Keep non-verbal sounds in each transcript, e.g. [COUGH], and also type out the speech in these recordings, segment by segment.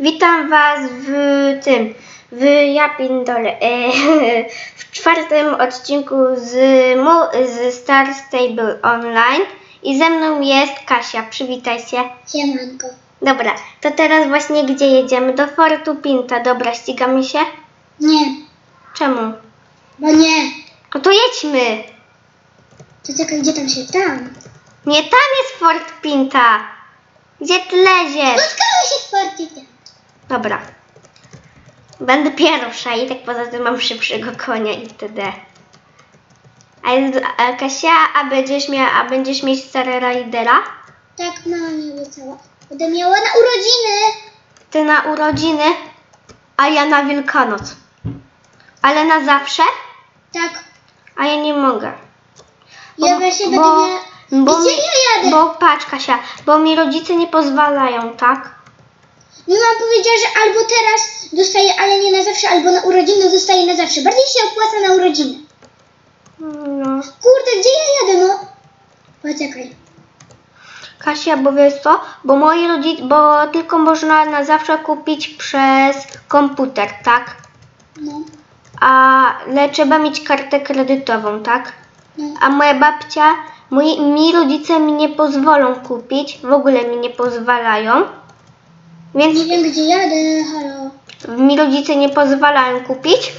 Witam Was w tym, w ja pindole, e, [LAUGHS] w czwartym odcinku z, z Star Stable Online i ze mną jest Kasia, przywitaj się. Siemanko. Dobra, to teraz właśnie gdzie jedziemy? Do Fortu Pinta, dobra, ścigamy się? Nie, Czemu? bo nie. No to jedźmy! To czekaj, gdzie tam się? Tam. Nie, tam jest Fort Pinta! Gdzie ty leziesz? Spotkałeś się w porcie. Dobra. Będę pierwsza i tak poza tym mam szybszego konia itd. A, jest, a Kasia, a będziesz, miała, a będziesz mieć Star Ridera? Tak, mama mi obiecała. Będę miała na urodziny. Ty na urodziny, a ja na Wielkanoc. Ale na zawsze? Tak. A ja nie mogę. Ja właśnie będę bo, miała... bo, Gdzie mi- ja jadę? bo patrz Kasia, bo mi rodzice nie pozwalają, tak? Mi mama powiedziała, że albo teraz dostaję, ale nie na zawsze, albo na urodziny dostaję na zawsze. Bardziej się opłaca na urodziny. No. Kurde, gdzie ja jadę, no? Poczekaj. Kasia, bo wiesz co? Bo moi rodzice, bo tylko można na zawsze kupić przez komputer, tak? No, Ale trzeba mieć kartę kredytową, tak? no. A moja babcia, moi, mi rodzice mi nie pozwolą kupić, w ogóle mi nie pozwalają. Więc Nie wiem, gdzie jadę, halo. mi rodzice nie pozwalają kupić.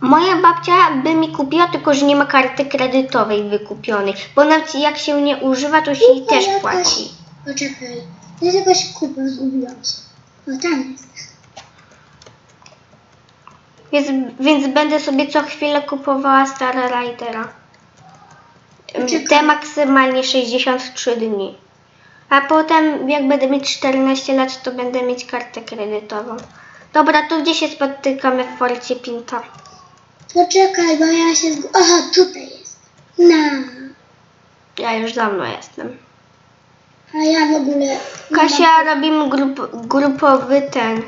Moja babcia by mi kupiła, tylko że nie ma karty kredytowej wykupionej. Bo nawet jak się nie używa, to się jej Kupa też jakaś. płaci. Poczekaj. Jest jakaś kupa, zgubiłam się. O, tam jest. Więc, więc będę sobie co chwilę kupowała Star Ridera. Poczekaj. Te maksymalnie 63 dni. A potem, jak będę mieć 14 lat, to będę mieć kartę kredytową. Dobra, to gdzie się spotykamy w Forcie Pinta? Poczekaj, bo ja się zgu... Aha, tutaj jest. Na. Ja już dawno jestem. A ja w ogóle... nie Kasia, robimy grup, grupowy ten. mam-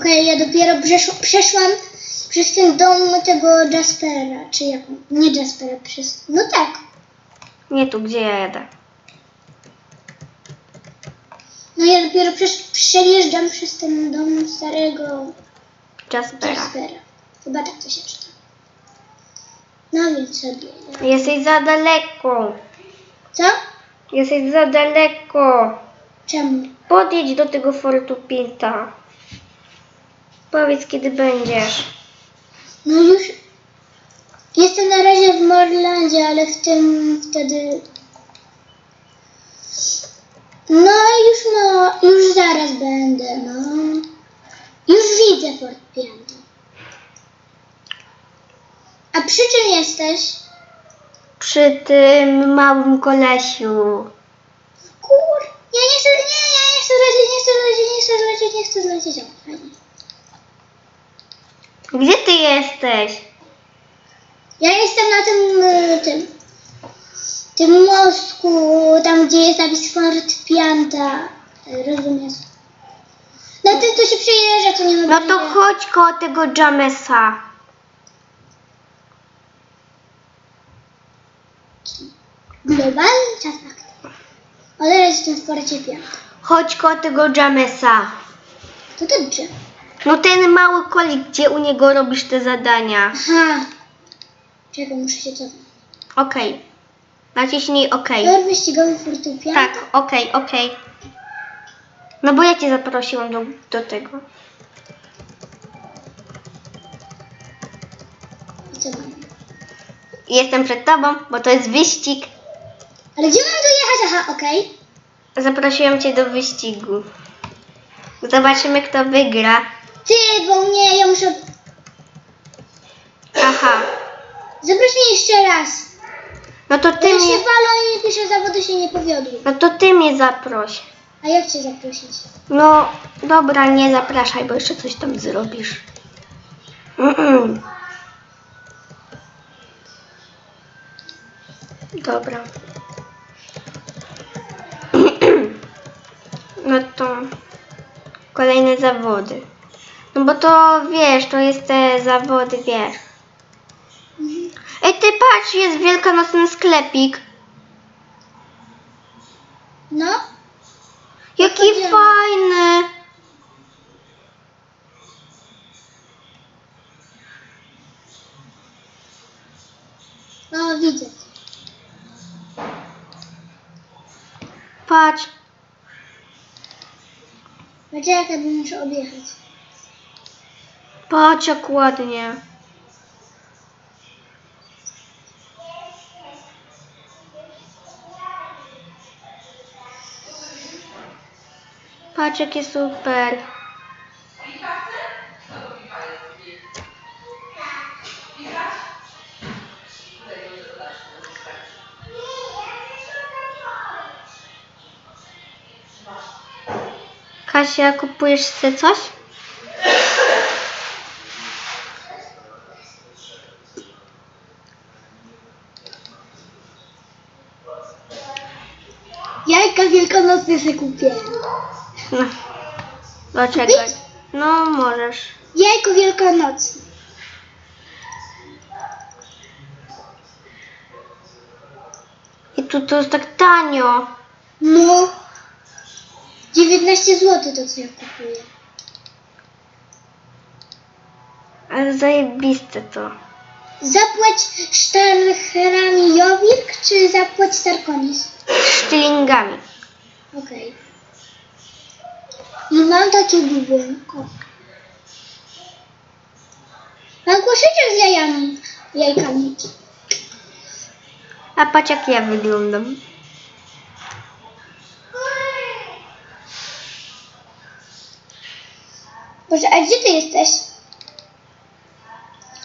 Okej, ja dopiero przeszł, przeszłam przez ten dom tego Jaspera, czy jak... Nie Jaspera, przez... No tak. Nie tu, gdzie ja jadę. No ja dopiero przesz... przejeżdżam przez ten dom starego Jaspera. Jaspera. Chyba tak to się czyta. No więc sobie... ja- Jesteś za daleko. Co? Jesteś za daleko. Czemu? Podjedź do tego Fortu Pinta. Powiedz, kiedy będziesz. No już jestem na razie w Morlandzie, ale w tym wtedy. No już no, już zaraz będę, no. Już widzę Fort Pięty. A przy czym jesteś? Przy tym małym kolesiu. Kur... Ja nie chcę, nie, ja nie chcę lecieć, nie chcę lecieć, nie chcę lecieć, nie chcę lecieć. O, fajnie. Gdzie ty jesteś? Ja jestem na tym, y, tym, tym mostku, tam gdzie jest napis Fort Pianta, y, rozumiesz? Na tym to się przejeżdża, to nie ma No to chodź koło tego Jamesa. Globalny czas akcji. Ale jestem w Forcie Pianta. Chodź koło tego Jamesa. To dobrze. No ten mały kolik, gdzie u niego robisz te zadania. Aha. Czekaj, muszę się cofnąć. Okej. Naciśnij OK. Tor wyścigowy Fortu Pianta. Tak, okej, okej. No bo ja cię zaprosiłam do, do tego. I co mam? Jestem przed tobą, bo to jest wyścig. Ale gdzie mam dojechać? Aha, okej. Zaprosiłam cię do wyścigu. Zobaczymy, kto wygra. Ty, bo mnie, ja muszę... Aha. Zaproś mnie jeszcze raz. No to ty ja się mnie, i pierwsze zawody się nie powiodły. no to ty mnie zaproś. A jak cię zaprosić? No, dobra, nie zapraszaj, bo jeszcze coś tam zrobisz. Mm-mm. Dobra. [CLEARS THROAT] No to kolejne zawody. No bo to wiesz, to jest te zawody, wiesz. Ej, ty patrz, jest wielkanocny sklepik. No, Jaki Chodzimy. fajny! no widzę. Patrz, Poczekaj, bo muszę objechać. Patrz jak ładnie. Patrz jakie super. Kasia, kupujesz sobie coś? Jajka wielkanocne sobie kupię. No. Dlaczego? No, możesz. Jajko wielkanocne. I tu to jest tak tanio. No. 19 zł to co ja kupuję. Ale zajebiste to. Zapłać czy zapłać Starkonis? Sztylingami. Okej. I mam takie bubonko. Mam koszyczek z jajami. Jajkami. A patrz jak ja wyglądam. Boże, a gdzie ty jesteś?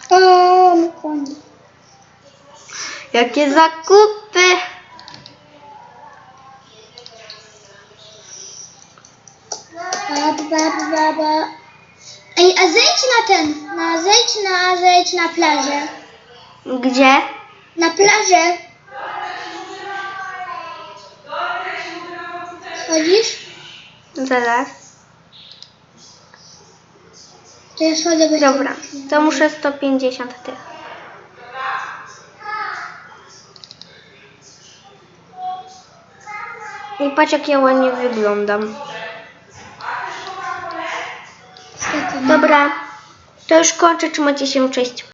O, mój koń. Jakie zakupy! Ba, ba, ba, ba. Ej, a zejdź na ten, na zejdź na, zejdź na plażę. Gdzie? Na plażę. Schodzisz? Zaraz. To ja schodzę bez Dobra, to muszę 150 tych. I patrz jak ja ładnie wyglądam. Dobra, to już kończę. Trzymajcie się, cześć.